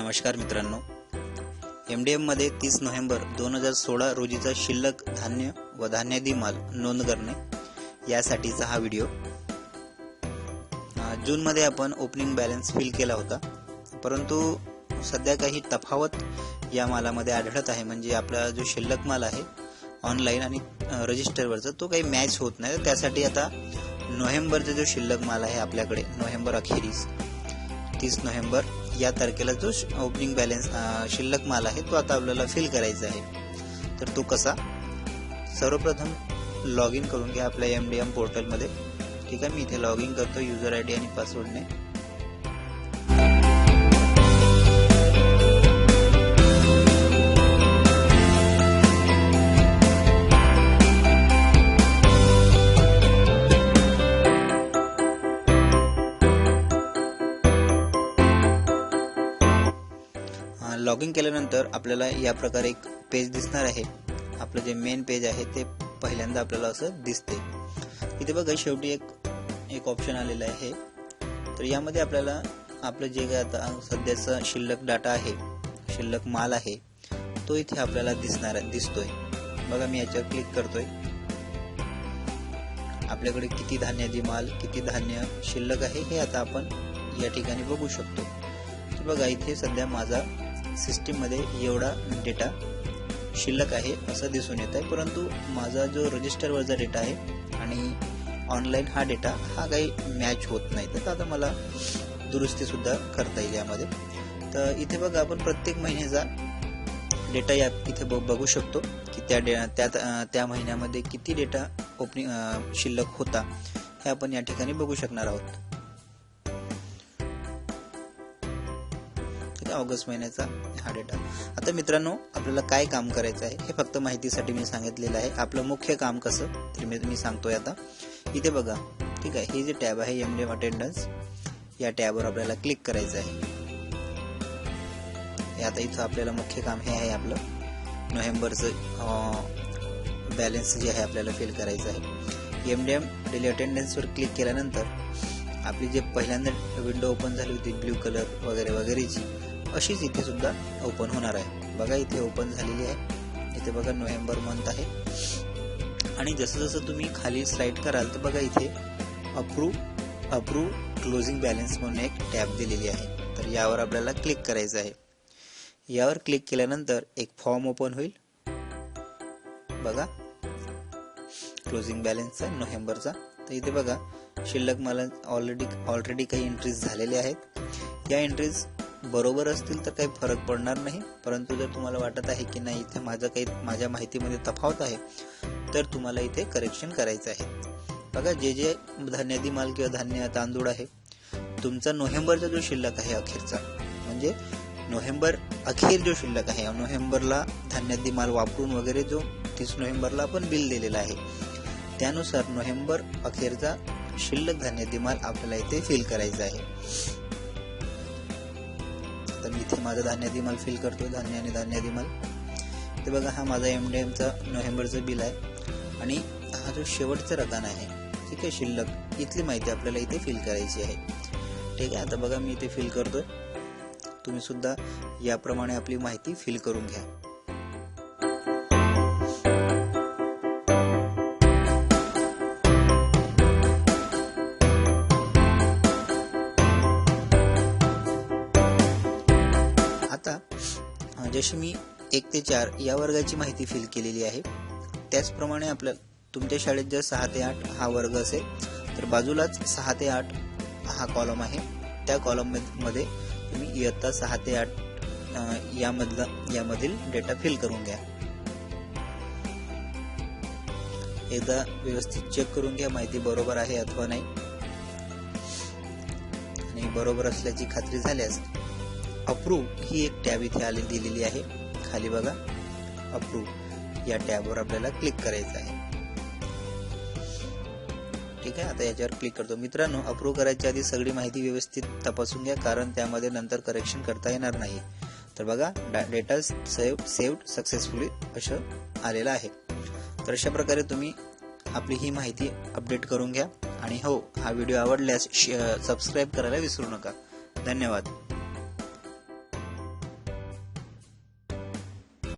नमस्कार मित्रांनो. M D एममध्ये तीस नोव्हेंबर दोन हजार सोळा रोजीचा शिल्लक धान्य व धान्यादी माल नोंद करणे यासाठीचा हा व्हिडिओ. जूनमध्ये आपण ओपनिंग बॅलन्स फिल केला होता. परंतु सध्या काही तफावत या मालामध्ये आढळत आहे. म्हणजे आपला जो शिल्लक माल आहे ऑनलाईन आणि रजिस्टरवरचा तो काही मॅच होत नाही. तर त्यासाठी आता नोव्हेंबरचा जो शिल्लक माल आहे आपल्याकडे नोव्हेंबर अखेरीस तीस नोव्हेंबर या तारखेला जो श- ओपनिंग बॅलन्स शिल्लक माल आहे तो आता आपल्याला फिल करायचा आहे. तर तो कसा? सर्वप्रथम लॉग इन करून घ्या आपल्या एम डी एम पोर्टलमध्ये ठीक आहे मी इथे लॉग इन करतो युजर आय डी आणि पासवर्डने लॉग इन केल्यानंतर आपल्याला या प्रकारे एक पेज दिसणार आहे. आपलं जे मेन पेज आहे ते पहिल्यांदा आपल्याला असं दिसते इथे बघा शेवटी एक एक ऑप्शन आलेलं आहे. तर यामध्ये आपल्याला आपलं जे काय आता सध्याचा शिल्लक डाटा आहे शिल्लक माल आहे तो इथे आपल्याला दिसणार दिसतोय. बघा मी याच्यावर क्लिक करतोय. आपल्याकडे किती धान्याची माल किती धान्य शिल्लक आहे हे आता आपण या ठिकाणी बघू शकतो. तर बघा इथे सध्या माझा सिस्टीममध्ये एवढा डेटा शिल्लक आहे असं दिसून येत आहे. परंतु माझा जो रजिस्टरवरचा डेटा आहे आणि ऑनलाईन हा डेटा हा काही मॅच होत नाही. तर आता मला दुरुस्तीसुद्धा करता येईल यामध्ये. तर इथे बघा आपण प्रत्येक महिन्याचा डेटा या इथे ब- बघू शकतो की त्या डे त्यात त्या महिन्यामध्ये किती डेटा ओपनिंग शिल्लक होता हे आपण या ठिकाणी बघू शकणार आहोत. आहे ऑगस्ट महिन्याचा हा डेटा आता मित्रांनो आपल्याला काय काम करायचं आहे हे फक्त माहितीसाठी मी सांगितलेलं आहे. आपलं मुख्य काम कसं तर मी मी सांगतोय आता. इथे बघा ठीक आहे हे जे टॅब आहे एम डी एम अटेंडन्स या टॅबवर आपल्याला क्लिक करायचं आहे. आता इथं आपल्याला मुख्य काम हे आहे आपलं. नोव्हेंबरचं बॅलन्स जे आहे आपल्याला फिल करायचं आहे. एम डी एम डेली अटेंडन्सवर क्लिक केल्यानंतर आपली जे पहिल्यांदा विंडो ओपन झाली होती ब्ल्यू कलर वगैरे वगैरेची अशीच इथे सुद्धा ओपन होणार आहे. बघा इथे ओपन झालेली आहे. इथे बघा नोव्हेंबर मंथ आहे. आणि जसं जसं तुम्ही खाली स्लाइड कराल तर बघा इथे अप्रूव्ह अप्रूव्ह क्लोजिंग बॅलन्स म्हणून एक टॅब दिलेली आहे. तर यावर आपल्याला क्लिक करायचं आहे. यावर क्लिक केल्यानंतर एक फॉर्म ओपन होईल. बघा क्लोजिंग बॅलन्सचा नोव्हेंबरचा. तर इथे बघा शिल्लक मला ऑलरेडी ऑलरेडी काही एंट्रीज झालेल्या आहेत. या एंट्रीज बरोबर असतील तर काही फरक पडणार नाही. परंतु जर तुम्हाला वाटत आहे की नाही इथे माझं काही माझ्या माहितीमध्ये तफावत आहे तर तुम्हाला इथे करेक्शन करायचं आहे. बघा जे जे धान्यादी माल किंवा धान्य तांदूळ आहे तुमचा नोव्हेंबरचा जो शिल्लक आहे अखेरचा म्हणजे नोव्हेंबर अखेर जो शिल्लक आहे नोव्हेंबरला धान्यादी माल वापरून वगैरे जो तीस नोव्हेंबरला आपण बिल दिलेला आहे त्यानुसार नोव्हेंबर अखेरचा शिल्लक धान्यादी माल आपल्याला इथे फिल करायचा आहे. तर मी इथे माझा धान्यादी माल फिल करतो धान्य आणि धान्यादी माल ते बघा हा माझा एम डी एमचा नोव्हेंबरचं बिल आहे. आणि हा जो शेवटचा रकाना आहे ठीक आहे शिल्लक इथली माहिती आपल्याला इथे फिल करायची आहे. ठीक आहे आता बघा मी इथे फिल करतो तुम्ही सुद्धा याप्रमाणे आपली माहिती फिल करून घ्या. जशी मी एक ते चार या वर्गाची माहिती फिल केलेली आहे. त्याचप्रमाणे आपल्या तुमच्या शाळेत जर सहा ते आठ हा वर्ग असेल तर बाजूलाच सहा ते आठ हा कॉलम आहे. त्या कॉलममध्ये तुम्ही इयत्ता सहा ते आठ यामधला यामधील डेटा फिल करून घ्या. एकदा व्यवस्थित चेक करून घ्या माहिती बरोबर आहे अथवा नाही. आणि बरोबर असल्याची खात्री झाल्यास अप्रूव्ह ही एक टॅब इथे आली दिलेली आहे. खाली बघा. अप्रूव या टॅबवर आपल्याला क्लिक करायचं आहे. ठीक आहे? आता याच्यावर क्लिक करतो. मित्रांनो अप्रूव्ह करायच्या आधी सगळी माहिती व्यवस्थित तपासून घ्या कारण त्यामध्ये नंतर करेक्शन करता येणार नाही. तर बघा डेटा सेव्ह सेव्ड सक्सेसफुली असं आलेलं आहे. तर अशा प्रकारे तुम्ही आपली ही माहिती अपडेट करून घ्या. आणि हो हा व्हिडिओ आवडल्यास सबस्क्राईब करायला विसरू नका. धन्यवाद.